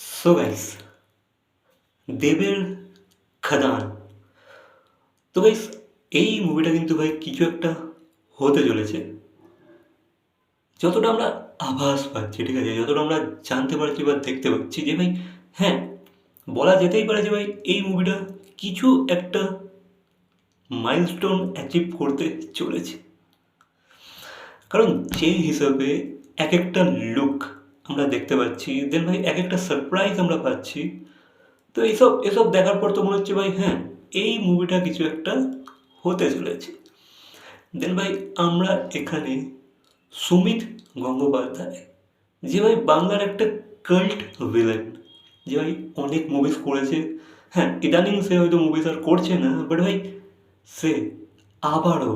So guys দেবের খাদান তো guys এই মুভিটা কিন্তু ভাই কিছু একটা হতে চলেছে। যতটা আমরা আভাস পাচ্ছি, ঠিক আছে? যতটা আমরা জানতে পারছি বা দেখতে পাচ্ছি যে ভাই হ্যাঁ বলা যেতেই পারে যে ভাই, এই মুভিটা কিছু একটা মাইলস্টোন অ্যাচিভ করতে চলেছে। কারণ যে হিসাবে এক একটা লুক আমরা দেখতে পাচ্ছি। দেন ভাই, এক একটা সারপ্রাইজ আমরা পাচ্ছি। তো এইসব এসব দেখার পর তো মনে হচ্ছে ভাই হ্যাঁ এই মুভিটা কিছু একটা হতে চলেছে। দেন ভাই, আমরা এখানে সুমিত গঙ্গোপাধ্যায়, যে ভাই বাংলার একটা কাল্ট ভিলেন যে ভাই অনেক মুভিজ করেছে। হ্যাঁ ইদানিং সে হয়তো মুভিজ আর করছে না বাট ভাই, সে আবারও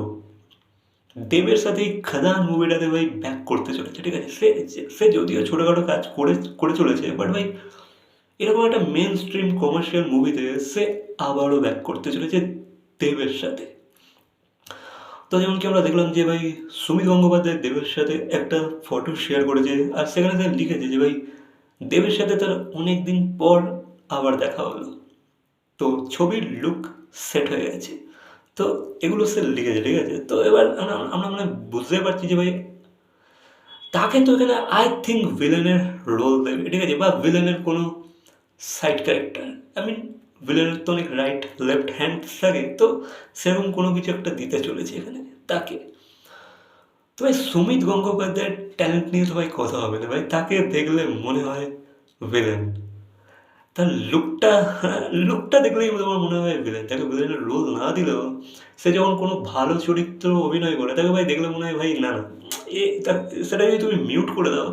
দেবের সাথে এই খাদান মুভিটাতে ভাই ব্যাক করতে চলেছে, ঠিক আছে? সে সে যদিও ছোটোখাটো কাজ করে করে চলেছে বাট ভাই এরকম একটা মেন স্ট্রিম কমার্শিয়াল মুভিতে সে আবারও ব্যাক করতে চলেছে দেবের সাথে। তো যেমন কি আমরা দেখলাম যে ভাই সুমিত গঙ্গোপাধ্যায় দেবের সাথে একটা ফটো শেয়ার করেছে, আর সেখানে সে লিখেছে যে ভাই দেবের সাথে তার অনেক দিন পর আবার দেখা হলো। তো ছবির লুক সেট হয়ে গেছে। তো এগুলো সে লিখেছে, ঠিক আছে? তো এবার আমরা মানে বুঝতে পারছি যে ভাই, তাকে তো এখানে আই থিঙ্ক ভিলেনের রোল দেবে, ঠিক আছে? বা ভিলেনের কোনো সাইড ক্যারেক্টার আই মিন ভিলেনের তো অনেক রাইট লেফট হ্যান্ড থাকে, তো সেরকম কোনো কিছু একটা দিতে চলেছে এখানে, তাকে। তো ভাই, সুমিত গঙ্গোপাধ্যায়ের ট্যালেন্ট নিয়ে তো ভাই কথা হবে না, ভাই। তাকে দেখলে মনে হয় ভিলেন তার লুকটা লুকটা দেখলেই তোমার মনে হয় ভিলেন তাকে ভিলেনের রোল না দিলেও সে যখন কোনো ভালো চরিত্র অভিনয় করে, তাকে ভাই দেখলে মনে হয় ভাই, না না, এ সেটা যদি তুমি মিউট করে দাও,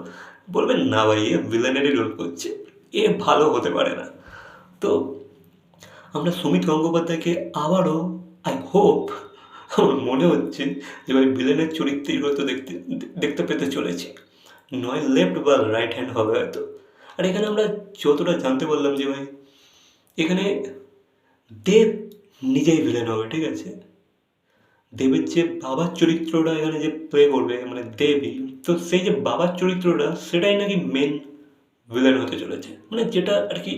বলবে, না ভাই, এ ভিলেনেরই রোল করছে, এ ভালো হতে পারে না। তো আমরা সুমিত গঙ্গোপাধ্যায়কে আবারও আই হোপ আমার মনে হচ্ছে যে ভাই ভিলেনের চরিত্রেই হয়তো দেখতে দেখতে পেতে চলেছি। নয় লেফট বা রাইট হ্যান্ড হবে হয়তো। আর এখানে আমরা যতটা জানতে পারলাম যে ভাই, এখানে দেব নিজেই ভিলেন হবে, ঠিক আছে? দেবের যে বাবার চরিত্রটা এখানে যে প্লে করবে মানে দেবী, তো সেই যে বাবার চরিত্রটা, সেটাই নাকি মেন ভিলেন হতে চলেছে। মানে যেটা আর কি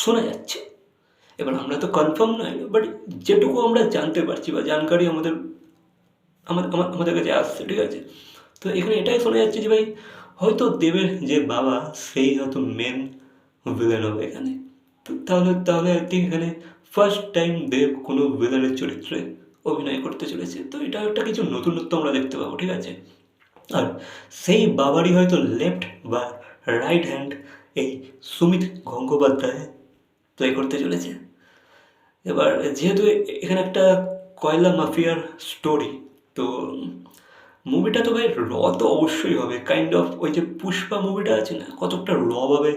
শোনা যাচ্ছে। এবার আমরা তো কনফার্ম নয় বাট যেটুকু আমরা জানতে পারছি বা জানকারি আমাদের আমাদের আমাদের কাছে আসছে, ঠিক আছে? তো এখানে এটাই শোনা যাচ্ছে যে ভাই হয়তো দেবের যে বাবা, সেই হয়তো মেন ভিলেন হবে এখানে। তাহলে তাহলে আই এখানে ফার্স্ট টাইম দেব কোনো ভিলেনের চরিত্রে অভিনয় করতে চলেছে। তো এটা একটা কিছু নতুনত্ব আমরা দেখতে পাবো, ঠিক আছে? আর সেই বাবারই হয়তো লেফট বা রাইট হ্যান্ড এই সুমিত গঙ্গোপাধ্যায় প্লে করতে চলেছে। এবার যেহেতু এখানে একটা কয়লা মাফিয়ার স্টোরি তো মুভিটা তো ভাই র তো অবশ্যই হবে। কাইন্ড অফ ওই যে পুষ্পা মুভিটা আছে না কতটা রভাবে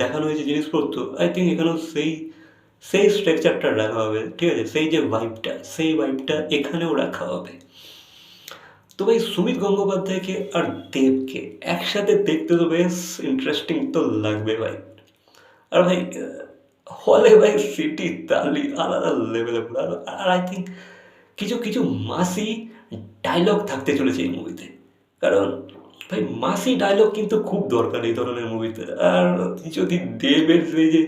দেখানো হয়েছে জিনিসপত্র। আই থিঙ্ক এখানেও সেই সেই স্ট্রাকচারটা রাখা হবে। ঠিক আছে? সেই যে ভাইবটা সেই ভাইবটা এখানেও রাখা হবে। তো ভাই সুমিত গঙ্গোপাধ্যায়কে আর দেবকে একসাথে দেখতে তো বেশ ইন্টারেস্টিং তো লাগবে ভাই। আর ভাই হলে ভাই সিটি তালি আলাদা লেভেলে আর আই থিঙ্ক কিছু কিছু মাসি ডায়লগ থাকতে চলেছে এই মুভিতে কারণ ভাই, মাসি ডায়লগ কিন্তু খুব দরকার এই ধরনের মুভিতে আর যদি দেবের সেই যে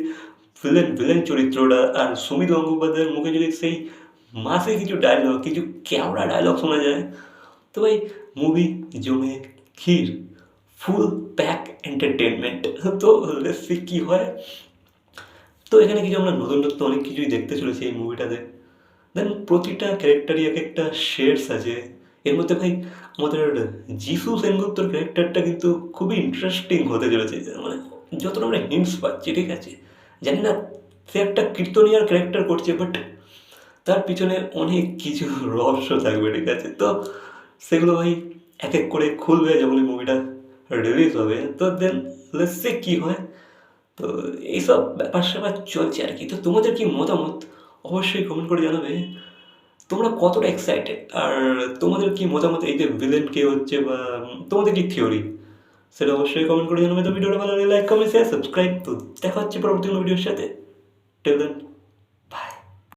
ভিলেন ভিলেন চরিত্রটা আর সুমিত গঙ্গোপাধ্যায়ের মুখে যদি সেই মাসে কিছু ডায়লগ কিছু ক্যাওড়া ডায়লগ শোনা যায়, তো ভাই মুভি জমে ক্ষীর ফুল প্যাক এন্টারটেনমেন্ট তো সে কী হয়। তো এখানে কিছু আমরা নতুন নতুন অনেক কিছুই দেখতে চলেছি এই মুভিটাতে দেন প্রতিটা ক্যারেক্টারই এক একটা শেডস আছে। এর মধ্যে ভাই আমাদের যিশু সেনগুপ্তর ক্যারেক্টারটা কিন্তু খুবই ইন্টারেস্টিং হতে চলেছে। মানে যতটা আমরা হিন্টস পাচ্ছি, ঠিক আছে? জানি না, সে একটা কীর্তনিয়ার ক্যারেক্টার করছে বাট তার পিছনে অনেক কিছু রহস্য থাকবে, ঠিক আছে? তো সেগুলো ভাই এক এক করে খুলবে যখন মুভিটা রিলিজ হবে। তো দেন লেটসে কী হয়। তো এইসব ব্যাপার স্যাপার চলছে আর কি। তো তোমাদের কি মতামত? অবশ্যই কমেন্ট করে জানাবে। তোমরা কতটা এক্সাইটেড আর তোমাদের কি মতামত এই যে ভিলেন কে হচ্ছে বা তোমাদের কি থিওরি সেটা অবশ্যই কমেন্ট করে জানাবে। তো ভিডিওটা ভালো লাগলে লাইক কমেন্ট শেয়ার সাবস্ক্রাইব তো দেখা হচ্ছে পরবর্তী কোনো ভিডিওর সাথে। টেল দেন